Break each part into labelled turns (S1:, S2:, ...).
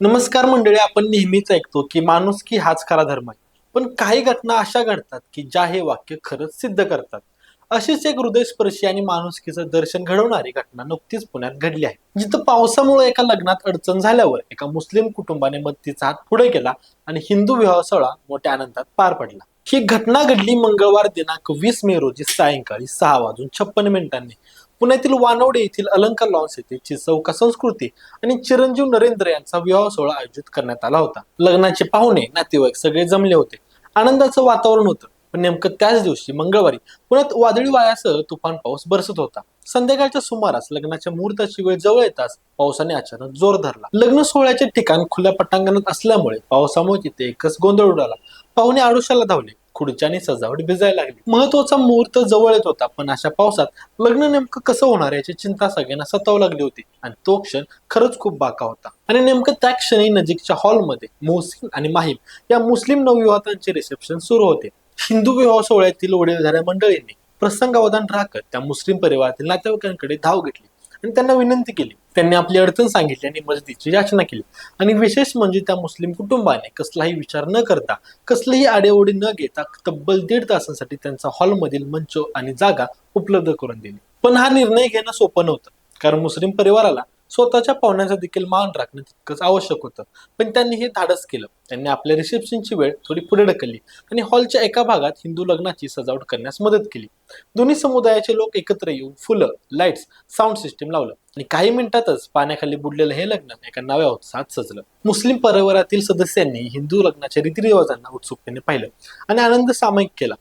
S1: नमस्कार मंडळी आपण नेहमीच ऐकतो की माणुसकी हाच खरा धर्म आहे. पण काही घटना अशा घडतात की ज्या हे वाक्य खरंच सिद्ध करतात. अशीच एक हृदयस्पर्शी आणि माणुसकीचं दर्शन घडवणारी घटना नुकतीच पुण्यात घडली आहे. जिथं पावसामुळे एका लग्नात अडचण झाल्यावर एका मुस्लिम कुटुंबाने मदतीचा हात पुढे केला आणि हिंदू विवाह सोहळा मोठ्या आनंदात पार पडला. ही घटना घडली मंगळवार दिनांक वीस मे रोजी सायंकाळी सहा वाजून छप्पन मिनिटांनी. पुण्यातील वानवडे येथील अलंकार लॉन्स येथे चिचौका संस्कृती आणि चिरंजीव नरेंद्र यांचा विवाह सोहळा आयोजित करण्यात आला होता. लग्नाचे पाहुणे नातेवाईक सगळे जमले होते. आनंदाचं वातावरण होतं. पण नेमकं त्याच दिवशी मंगळवारी पुण्यात वादळी वाऱ्यासह तुफान पाऊस बरसत होता. संध्याकाळच्या सुमारास लग्नाच्या मुहूर्ताची वेळ जवळ येताच पावसाने अचानक जोर धरला. लग्न सोहळ्याचे ठिकाण खुल्या पटांगणात असल्यामुळे पावसामुळे तिथे एकच गोंधळ उडाला. पाहुणे आडोशाला धावले. खुर्च्याने सजावट भिजायला लागली. महत्त्वाचा मुहूर्त जवळ येत होता पण अशा पावसात लग्न नेमकं कसं होणार याची चिंता सगळ्यांना सतावू लागली होती आणि तो क्षण खरंच खूप बाका होता. आणि नेमकं त्या क्षणी नजीकच्या हॉलमध्ये मोहसिन आणि माहीम या मुस्लिम नवविवाहांचे रिसेप्शन सुरू होते. हिंदू विवाह सोहळ्यातील वडीलधाऱ्या मंडळींनी प्रसंगावधान राखत त्या मुस्लिम परिवारातील नातेवाईकांकडे धाव घेतली आणि त्यांना विनंती केली. त्यांनी आपली अडचण सांगितली आणि मदतीची याचना केली. आणि विशेष म्हणजे त्या मुस्लिम कुटुंबाने कसलाही विचार न करता कसलीही आडेओढी न घेता तब्बल दीड तासांसाठी त्यांचा हॉलमधील मंच आणि जागा उपलब्ध करून दिली. पण हा निर्णय घेणं सोपं नव्हतं. कारण मुस्लिम परिवाराला स्वतःच्या पाहुण्यांचा देखील मान राखणं तितकंच आवश्यक होतं. पण त्यांनी हे धाडस केलं. त्यांनी आपल्या रिसेप्शनची वेळ थोडी पुढे ढकलली आणि हॉलच्या एका भागात हिंदू लग्नाची सजावट करण्यास मदत केली. दोन्ही समुदायाचे लोक एकत्र येऊन फुलं लाईट्स साऊंड सिस्टीम लावलं आणि काही मिनिटातच पाण्याखाली बुडलेलं हे लग्न एका नव्या उत्साहात सजलं. मुस्लिम परिवारातील सदस्यांनी हिंदू लग्नाच्या रीतिरिवाजांना उत्सुकतेने पाहिलं आणि आनंद सामायिक केला.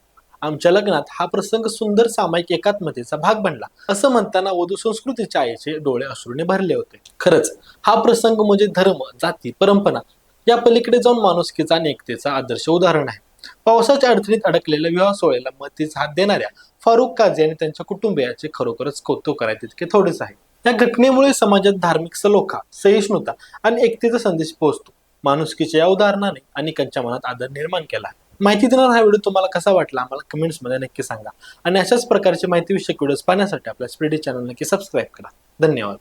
S1: आमच्या लग्नात हा प्रसंग सुंदर सामायिक एकात्मतेचा भाग बनला. असं म्हणताना वधू संस्कृतीच्या आईचे डोळे अश्रूने भरले होते. खरंच हा प्रसंग म्हणजे धर्म जाती परंपरा या पलीकडे जाऊन माणुसकीचा आणि एकतेचा आदर्श उदाहरण आहे. पावसाच्या अडचणीत अडकलेल्या विवाह सोहळ्याला मतीचा हात देणाऱ्या फारुख काझी आणि त्यांच्या कुटुंबियाचे खरोखरच कौतुक करायचे तितके थोडेच आहे. या घटनेमुळे समाजात धार्मिक सलोखा सहिष्णुता आणि एकतेचा संदेश पोहोचतो. माणुसकीच्या या उदाहरणाने अनेकांच्या मनात आदर निर्माण केला आहे. माहिती देणार हा व्हिडिओ तुम्हाला कसा वाटला आम्हाला कमेंट्समध्ये नक्की सांगा. आणि अशाच प्रकारचे माहितीविषयक व्हिडिओज पाहण्यासाठी आपल्या स्प्रेडी चॅनल नक्की सबस्क्राईब करा. धन्यवाद.